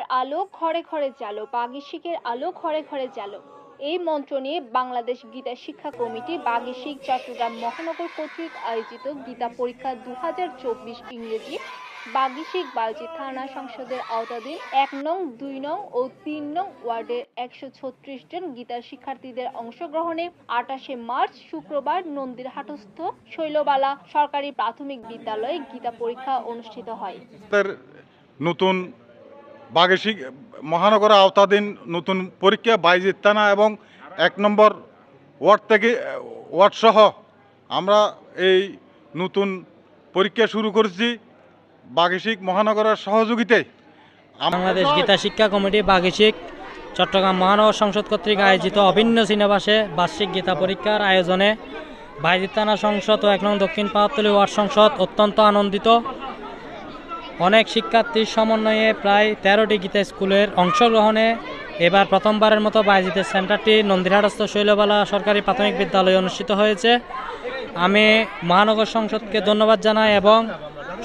গীতার আলো ঘরে ঘরে জালো বাগিশিকের আলো ঘরে ঘরে জালো এই মন্ত্র নিয়ে বাংলাদেশ গীতা শিক্ষা কমিটি বাগিশিক চট্টগ্রাম মহানগর কর্তৃক আয়োজিত গীতা পরীক্ষা দু ইংরেজি বাগিশিক বালজি থানা সংসদের আওতাধীন এক নং, দুই নং ও তিন নং ওয়ার্ডের একশো ছত্রিশ জন গীতা শিক্ষার্থীদের অংশগ্রহণে আটাশে মার্চ শুক্রবার নন্দীরহাটস্থ শৈলবালা সরকারি প্রাথমিক বিদ্যালয়ে গীতা পরীক্ষা অনুষ্ঠিত হয়। নতুন বাগেশিক মহানগর আওতাধীন নতুন পরীক্ষা বাইজিত থানা এবং এক নম্বর ওয়ার্ড থেকে, ওয়ার্ড সহ আমরা এই নতুন পরীক্ষা শুরু করেছি বাগেশিক মহানগরের সহযোগিতায় বাংলাদেশ গীতা শিক্ষা কমিটি বাগিশিক চট্টগ্রাম মহানগর সংসদ কর্তৃক আয়োজিত অভিন্ন সিনেবাসে বার্ষিক গীতা পরীক্ষার আয়োজনে বাইজিত থানা সংসদ ও এক নং দক্ষিণ পাহাড়তলী ওয়ার্ড সংসদ অত্যন্ত আনন্দিত। অনেক শিক্ষার্থীর সমন্বয়ে প্রায় তেরোটি গীতা স্কুলের অংশগ্রহণে এবার প্রথমবারের মতো বাইজিতের সেন্টারটি নন্দিরহাটস্থ শৈলবালা সরকারি প্রাথমিক বিদ্যালয়ে অনুষ্ঠিত হয়েছে। আমি মহানগর সংসদকে ধন্যবাদ জানাই এবং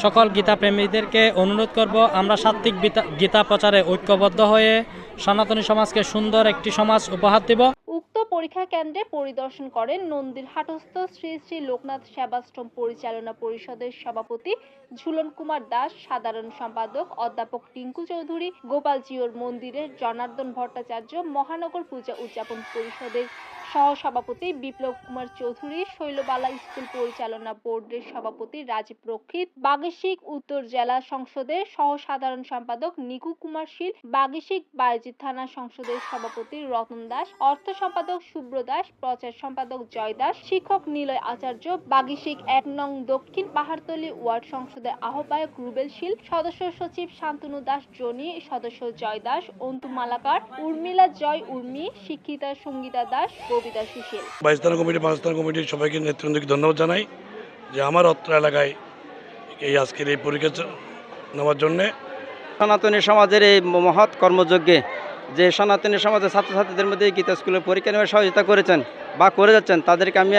সকল গীতা প্রেমীদেরকে অনুরোধ করব, আমরা সাত্ত্বিক গীতা- প্রচারে ঐক্যবদ্ধ হয়ে সনাতনী সমাজকে সুন্দর একটি সমাজ উপহার দেব। পরীক্ষা কেন্দ্রে পরিদর্শন করেন নন্দীর হাটস্থ শ্রী শ্রী লোকনাথ সেবাশ্রম পরিচালনা পরিষদের সভাপতি ঝুলন কুমার দাস, সাধারণ সম্পাদক অধ্যাপক টিঙ্কু চৌধুরী, গোপাল জিওর মন্দিরের জনার্দন ভট্টাচার্য, মহানগর পূজা উদযাপন পরিষদের সহসভাপতি বিপ্লব কুমার চৌধুরী, শৈলবালা স্কুল পরিচালনা বোর্ডের সভাপতি রাজীব রক্ষিত, বাগেশিক উত্তর জেলা সংসদের সহ সাধারণ সম্পাদক নিকু কুমার শীল, বাগেশিক বায়জিৎ থানা সংসদের সভাপতি রতন দাস, অর্থ সম্পাদক শুভ্র দাস, প্রচার সম্পাদক জয় দাস, শিক্ষক নিলয় আচার্য, বাগিশিক এক নং দক্ষিণ পাহাড়তলী ওয়ার্ড সংসদের আহ্বায়ক রুবেল শীল, সদস্য সচিব শান্তনু দাস জনি, সদস্য জয় দাস, অন্তু মালাকার, উর্মিলা জয় উর্মি, শিক্ষিতা সঙ্গীতা দাস কবিতা সুশীল। বাইশতানা কমিটি পাঁচতানা কমিটির সবাইকে নেতৃবৃন্দকে ধন্যবাদ জানাই যে আমার অত্র এলাকায় এই আজকের এই পরীক্ষা নেওয়ার জন্যে। সনাতনী সমাজের এই মহৎ কর্মযজ্ঞে যে সনাতনী সমাজের ছাত্রছাত্রীদের মধ্যে গীতা স্কুলের পরীক্ষা নেওয়ার সহযোগিতা করেছেন বা করে যাচ্ছেন তাদেরকে আমি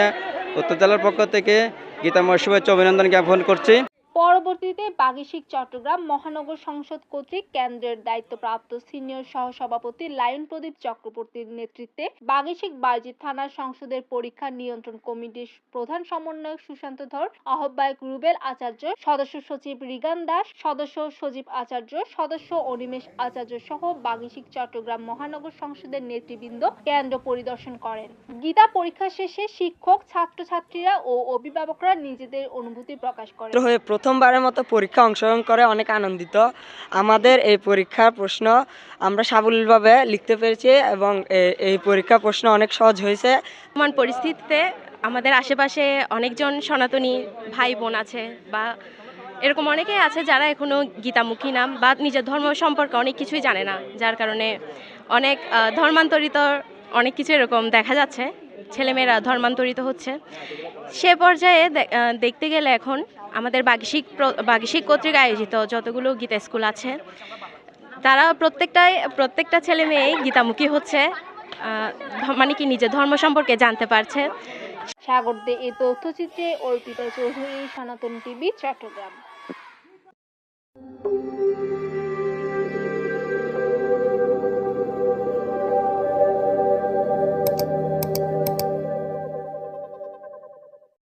উত্তর জেলার পক্ষ থেকে গীতাময় শুভেচ্ছা অভিনন্দন জ্ঞাপন করছি। পরবর্তীতে বাগিশিক চট্টগ্রাম মহানগর সংসদ কর্তৃক কেন্দ্রের দায়িত্বপ্রাপ্ত সিনিয়র সহসভাপতি লায়ন প্রদীপ চক্রবর্তীর নেতৃত্বে বাগিশিক বাজিত থানা সংসদের পরীক্ষা নিয়ন্ত্রণ কমিটির প্রধান সমন্বয়ক সুশান্ত ধর, আহ্বায়ক রুবেল আচার্য, সদস্য সচিব রিগান দাস, সদস্য সজীব আচার্য, সদস্য অনিমেষ আচার্য সহ বাগিশিক চট্টগ্রাম মহানগর সংসদের নেতৃবৃন্দ কেন্দ্র পরিদর্শন করেন। গীতা পরীক্ষা শেষে শিক্ষক, ছাত্রছাত্রীরা ও অভিভাবকরা নিজেদের অনুভূতি প্রকাশ করেন। প্রথমবারের মতো পরীক্ষা অংশগ্রহণ করে অনেক আনন্দিত। আমাদের এই পরীক্ষার প্রশ্ন আমরা সাবলীলভাবে লিখতে পেরেছি এবং এই পরীক্ষা প্রশ্ন অনেক সহজ হয়েছে। বর্তমান পরিস্থিতিতে আমাদের আশেপাশে অনেকজন সনাতনী ভাই বোন আছে বা এরকম অনেকেই আছে যারা এখনও গীতামুখী নাম বা নিজের ধর্ম সম্পর্কে অনেক কিছুই জানে না, যার কারণে অনেক ধর্মান্তরিত অনেক কিছু এরকম দেখা যাচ্ছে। ছেলেমেয়েরা ধর্মান্তরিত হচ্ছে। সে পর্যায়ে দেখতে গেলে এখন আমাদের বাগিশিক প্র- বাগিশিক কর্তৃক আয়োজিত যতগুলো গীতা স্কুল আছে, তারা প্রত্যেকটাই, প্রত্যেকটা ছেলে মেয়েই গীতামুখী হচ্ছে। মানে কি নিজের ধর্ম সম্পর্কে জানতে পারছে। সাগর দে এই তথ্যচিত্রে অর্পিতা চৌধুরী, সনাতন টিভি, চট্টগ্রাম।